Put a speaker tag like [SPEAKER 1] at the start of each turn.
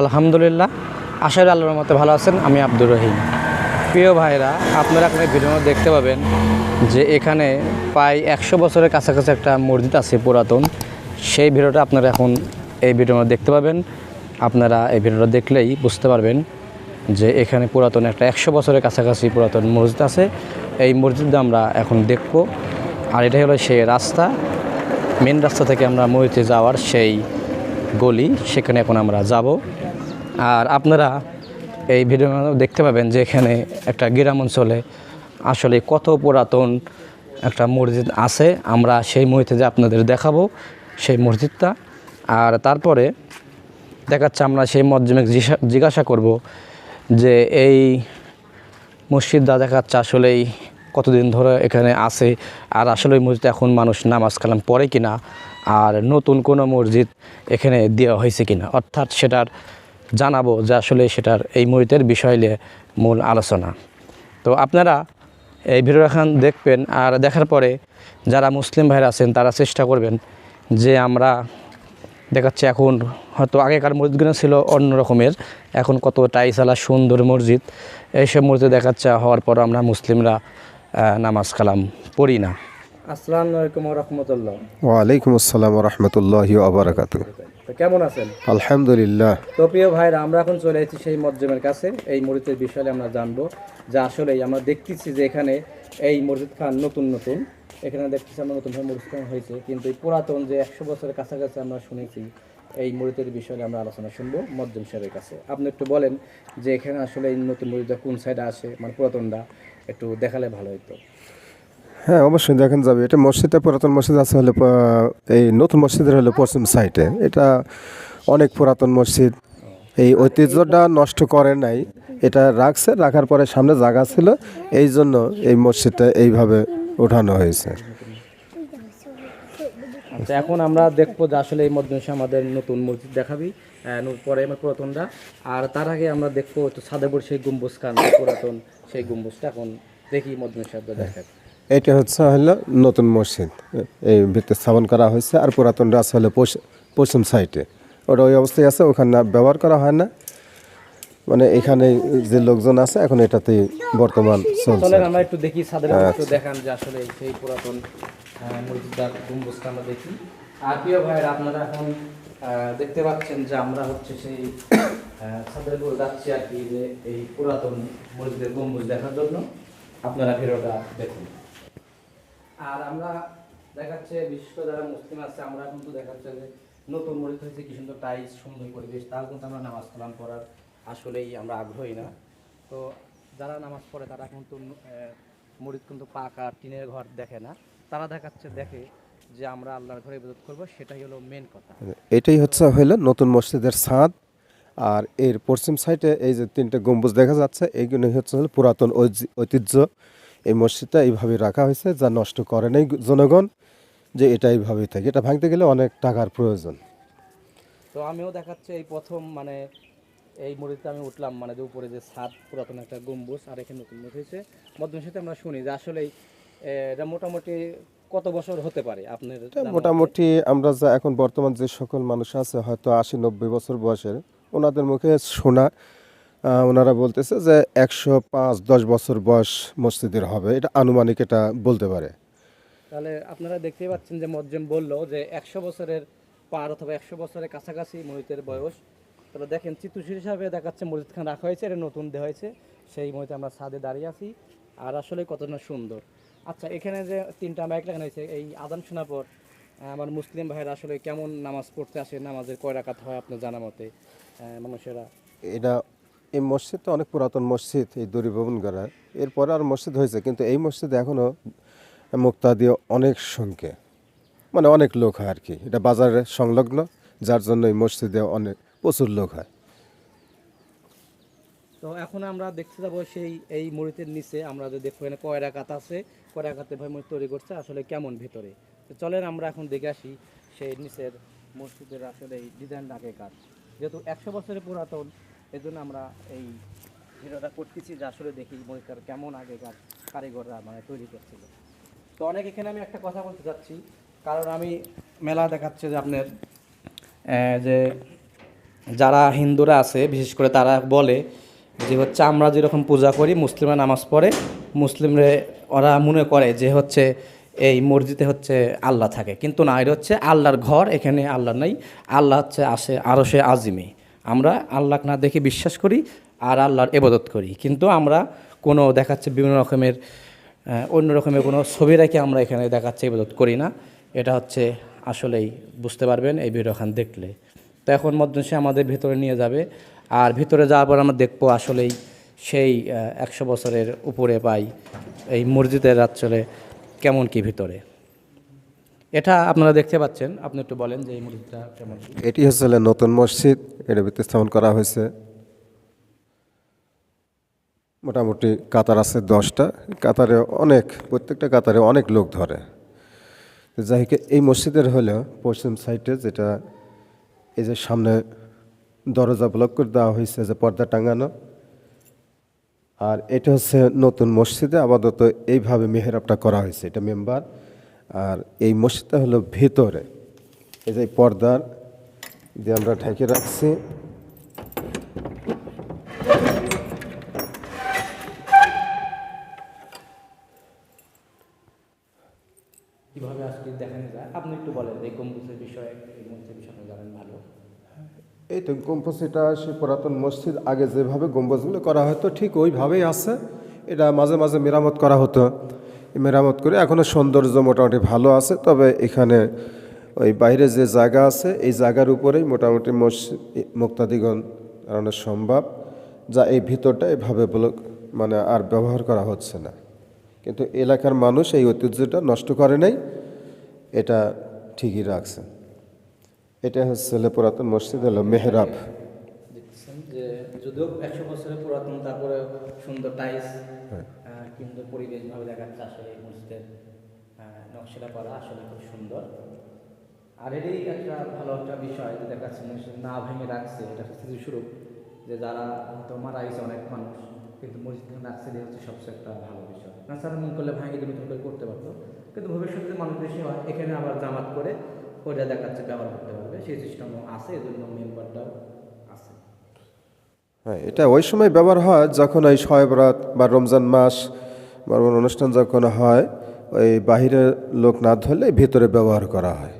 [SPEAKER 1] আলহামদুলিল্লাহ। আশা করি আল্লাহর মতে ভালো আছেন। আমি আব্দুর রহিম। প্রিয় ভাইরা, আপনারা এখানে ভিডিও দেখতে পাবেন যে এখানে প্রায় একশো বছরের কাছাকাছি একটা মসজিদ আছে পুরাতন। সেই ভিডিওটা আপনারা এখন এই ভিডিওটা দেখতে পাবেন। আপনারা এই ভিডিওটা দেখলেই বুঝতে পারবেন যে এখানে পুরাতন একটা একশো বছরের কাছাকাছি পুরাতন মসজিদ আছে। এই মসজিদটা আমরা এখন দেখব। আর এটাই হলো সেই রাস্তা। মেন রাস্তা থেকে আমরা মসজিদে যাওয়ার সেই গলি, সেখানে এখন আমরা যাব। আর আপনারা এই ভিডিও দেখতে পাবেন যে এখানে একটা গ্রাম অঞ্চলে আসলে কত পুরাতন একটা মসজিদ আছে। আমরা সেই মসজিদে আপনাদের দেখাবো সেই মসজিদটা। আর তারপরে দেখাচ্ছে আমরা সেই মজ্জমে জিজ্ঞাসা করব যে এই মসজিদটা দেখাচ্ছে আসলেই কতদিন ধরে এখানে আছে। আর আসলে এই মসজিদে এখন মানুষ নামাজ কালাম পড়ে কিনা। আর নতুন কোনো মসজিদ এখানে দেওয়া হয়েছে কিনা। অর্থাৎ সেটার জানাব যে আসলে সেটার এই মসজিদের বিষয় নিয়ে মূল আলোচনা। তো আপনারা এই ভিডিও এখন দেখবেন আর দেখার পরে যারা মুসলিম ভাইরা আছেন, তারা চেষ্টা করবেন যে আমরা দেখাচ্ছে এখন হয়তো আগেকার মসজিদগুলো ছিল অন্য রকমের, এখন কত টাইসালা সুন্দর মসজিদ। এইসব মসজিদ দেখাচ্ছে, হওয়ার পর আমরা মুসলিমরা নামাজ কালাম পড়ি না। আসসালামু আলাইকুম রহমতুল্লাহ।
[SPEAKER 2] ওয়ালাইকুম আসসালাম রহমতুল্লাহি আবরাকাত
[SPEAKER 1] তো কেমন আছেন?
[SPEAKER 2] আলহামদুলিল্লাহ।
[SPEAKER 1] তো প্রিয় ভাইরা আমরা এখন চলে এসেছি সেই মসজিদের কাছে। এই মসজিদের বিষয়ে আমরা জানব যে আসলেই আমরা দেখতেছি যে এখানে এই মসজিদ খান নতুন নতুন। এখানে দেখতেছি আমরা নতুন মসজিদ খান হয়েছে কিন্তু এই পুরাতন যে একশো বছরের কাছাকাছি আমরা শুনেছি এই মসজিদের বিষয়ে আমরা আলোচনা শুনব মজ্জম সাহেবের কাছে। আপনি একটু বলেন যে এখানে আসলে এই নতুন মসজিদটা কোন সাইডে আসে মানে পুরাতনটা একটু দেখালে ভালো হতো
[SPEAKER 2] হ্যাঁ অবশ্যই দেখেন যাবে। এটা মসজিদটা, পুরাতন মসজিদ আছে হলে এই নতুন মসজিদের হলো পশ্চিম সাইডে। এটা অনেক পুরাতন মসজিদ। এই ঐতিহ্যটা নষ্ট করে নাই। এটা রাখছে, রাখার পরে সামনে জায়গা ছিল। এই জন্য এই মসজিদটা এইভাবে ওঠানো হয়েছে।
[SPEAKER 1] আচ্ছা এখন আমরা দেখব যে আসলে এই মধ্যে আমাদের নতুন মসজিদ দেখাবি। পরে আমার পুরাতনটা। আর তার আগে আমরা দেখব তো সাদেপুর সেই গম্বুজ কান পুরাতন সেই গম্বুজটা। এখন দেখি মধ্যে শব্দ দেখা
[SPEAKER 2] এটা হচ্ছে হলো নতুন মসজিদ। এই ভিত্তি স্থাপন করা হয়েছে আর পুরাতনটা আছে হলো পশ্চ- পশ্চিম সাইডে। ওটা ওই অবস্থায় আছে ওখানে ব্যবহার করা হয় না। মানে এখানে যে লোকজন আছে এখন এটাতে বর্তমান চলছে।
[SPEAKER 1] আমরা একটু দেখি সাদের একটু দেখান যে আসলে সেই পুরাতন গম্বুজটা আমরা দেখি। আর প্রিয় ভাইয়ের আপনারা এখন দেখতে পাচ্ছেন যে আমরা হচ্ছে সেই সাদেরপুর যাচ্ছি আর কি যে এই পুরাতন মসজিদের গম্বুজ দেখার জন্য। আপনারা ভিডিওটা দেখুন। আর আমরা দেখাচ্ছে, বিশেষ করে যারা মুসলিম আছে, আমরা কিন্তু দেখাচ্ছে যে নতুন মসজিদ হয়েছে, কি সুন্দর টাইস সুন্দর পরিবেশ। তাও কিন্তু আমরা নামাজ কালাম পড়ার আসলেই আমরা আগ্রহী না। তো যারা নামাজ পড়ে, তারা কিন্তু মরিদ কিন্তু পাকা টিনের ঘর দেখে না। তারা দেখাচ্ছে, দেখে যে আমরা আল্লাহর ঘরে ইবাদত করব, সেটাই হলো মেন কথা।
[SPEAKER 2] এটাই হচ্ছে হইল নতুন মসজিদের ছাদ। আর এর পশ্চিম সাইডে এই যে তিনটে গম্বুজ দেখা যাচ্ছে এইগুলো হচ্ছে হলো পুরাতন ঐতিহ্য। এই মসজিদটা এইভাবে রাখা হয়েছে যা নষ্ট করে নাই জনগণ যে এটা এইভাবেই থাকে। এটা ভাঙতে গেলে অনেক টাকার প্রয়োজন।
[SPEAKER 1] তো আমিও দেখাচ্ছি এই প্রথম মানে এই মসজিদে আমি উঠলাম মানে যে উপরে যে ছাদ পুরাতন একটা গম্বুজ আর এখানে নতুন হয়েছে। মধ্যম সাথে আমরা শুনি যে আসলেই এ, এটা মোটামুটি কত বছর হতে পারে আপনার
[SPEAKER 2] মোটামুটি আমরা যা এখন বর্তমান যে সকল মানুষ আছে হয়তো আশি নব্বই বছর বয়সের ওনাদের মুখে শোনা ওনারা বলতেছে যে একশো পাঁচ দশ বছর বয়স মসজিদের হবে। এটা আনুমানিক এটা বলতে পারে।
[SPEAKER 1] তাহলে আপনারা দেখতেই পাচ্ছেন যে মজ্জেম বলল যে একশো বছরের পার অথবা একশো বছরের কাছাকাছি মহিতের বয়স। তাহলে দেখেন চিত্তুশির হিসাবে দেখাচ্ছে মসজিদ খান রাখা হয়েছে এটা নতুন দেওয়া হয়েছে। সেই মহিতে আমরা ছাদে দাঁড়িয়ে আছি। আর আসলে কতটা সুন্দর। আচ্ছা এখানে যে তিনটা মাইক লাগানো হয়েছে এই আদান শোনার পর আমার মুসলিম ভাইয়েরা আসলে কেমন নামাজ পড়তে আসে নামাজের কয় রাকাত হয় আপনার জানা মতে? মানুষেরা।
[SPEAKER 2] এটা এই মসজিদটা অনেক পুরাতন মসজিদ, এই দড়ি ভবন গড়া। এরপরে আর মসজিদ হয়েছে, কিন্তু এই মসজিদে এখনও মুক্তা দিয়ে অনেক সংখ্যে মানে অনেক লোক হয় আর কি। এটা বাজারে সংলগ্ন, যার জন্য এই মসজিদে অনেক, প্রচুর লোক হয়।
[SPEAKER 1] তো এখন আমরা দেখতে যাব সেই, এই মুড়িতের নিচে, আমরা যে দেখব এখানে কয় আছে কয় রাকাতে ভাই মুড়ি তৈরি করছে, আসলে কেমন ভিতরে? তো চলেন আমরা এখন দেখে আসি সেই নিচের মসজিদের আসলে এই ডিজাইন আগে কাজ যেহেতু একশো বছরের পুরাতন এই জন্য আমরা এই ভিডিওটা করতেছি যে আসলে দেখি মরিকার কেমন আগেকার কারিগররা মানে তৈরি করছিল। তো অনেক এখানে আমি একটা কথা বলতে চাচ্ছি, কারণ আমি মেলা দেখাচ্ছে যে আপনার যে যারা হিন্দুরা আছে, বিশেষ করে তারা বলে যে হচ্ছে আমরা যেরকম পূজা করি, মুসলিমরা নামাজ পড়ে, মুসলিমরে ওরা মনে করে যে হচ্ছে এই মসজিদে হচ্ছে আল্লাহ থাকে। কিন্তু না, এটা হচ্ছে আল্লাহর ঘর, এখানে আল্লাহ নাই। আল্লাহ হচ্ছে আসে আরও সে আজিমে। আমরা আল্লাহ না দেখে বিশ্বাস করি আর আল্লাহর এবাদত করি। কিন্তু আমরা কোনো দেখাচ্ছে বিভিন্ন রকমের অন্য রকমের কোনো ছবি রেখে আমরা এখানে দেখাচ্ছে ইবাদত করি না। এটা হচ্ছে আসলেই বুঝতে পারবেন এই ভিডিওখান দেখলে। তো এখন মধ্যে আমাদের ভিতরে নিয়ে যাবে। আর ভিতরে যাওয়ার পর আমরা দেখব আসলেই সেই একশো বছরের উপরে পাই এই মসজিদের রাত্রে কেমন কি ভিতরে। এটা আপনারা দেখতে পাচ্ছেন। আপনি একটু বলেন যে এই মসজিদটা কেমন?
[SPEAKER 2] এটি হচ্ছে নতুন মসজিদ, এটা ভিত্তি স্থাপন করা হয়েছে। মোটামুটি কাতার আছে দশটা। কাতারে অনেক, প্রত্যেকটা কাতারে অনেক লোক ধরে। যাই এই মসজিদের হলো পশ্চিম সাইডে যেটা এই যে সামনে দরজা ব্লক করে দেওয়া হয়েছে, যে পর্দা টাঙানো। আর এটা হচ্ছে নতুন মসজিদে আপাতত এইভাবে মেহরাবটা করা হয়েছে। এটা মেম্বার আর এই মসজিদটা হলো ভেতরে। এই যে পর্দার দিয়ে আমরা ঢেকে রাখছি।
[SPEAKER 1] কীভাবে আজকে দেখানো যায়? আপনি একটু বলেন এই গম্বুজের বিষয়ে এই মসজিদের বিষয়ে জানেন ভালো।
[SPEAKER 2] এই তো গম্বুজ এটা সেই পুরাতন মসজিদ আগে যেভাবে গম্বুজগুলো করা হতো ঠিক ওইভাবেই আছে। এটা মাঝে মাঝে মেরামত করা হতো। মেরামত করে। এখনও সৌন্দর্য মোটামুটি ভালো আছে তবে এখানে ওই বাইরে যে জায়গা আছে এই জায়গার উপরেই মোটামুটি মসজিদ মুক্তাদিগণ কারণে সম্ভব যা এই ভিতরটা এভাবে মানে আর ব্যবহার করা হচ্ছে না। কিন্তু এলাকার মানুষ এই ঐতিহ্যটা নষ্ট করে নাই এটা ঠিকই রাখছে। এটা হচ্ছে পুরাতন মসজিদ হলো মেহরাব।
[SPEAKER 1] যদিও একশো বছরের পুরাতন তারপরে সুন্দর টাইলস সুন্দর পরিবেশ ভাবে দেখাচ্ছে আসলে মসজিদের নকশাটা করা আসলে খুব সুন্দর। আর এরই একটা ভালো একটা বিষয় যে দেখাচ্ছে মসজিদ না ভেঙে রাখছে, এটা স্মৃতিস্বরূপ যে যারা হয়তো মারা গেছে অনেক মানুষ, কিন্তু মসজিদ রাখছে এটা হচ্ছে সবচেয়ে একটা ভালো বিষয়। তাছাড়া মন করলে ভাঙে নতুন করে করতে পারতো, কিন্তু ভবিষ্যতে মানুষ বেশি হয়, এখানে আবার জামাত করে ওইটা দেখাচ্ছে, ব্যবহার করতে পারবে। সেই সিস্টেমও আছে, এজন্য মেম্বারটাও
[SPEAKER 2] হ্যাঁ এটা ওই সময় ব্যবহার হয় যখন ওই শয়বরাত বা রমজান মাস বা অনুষ্ঠান যখন হয়, ওই বাহিরের লোক না ধরলে ভেতরে ব্যবহার করা হয়।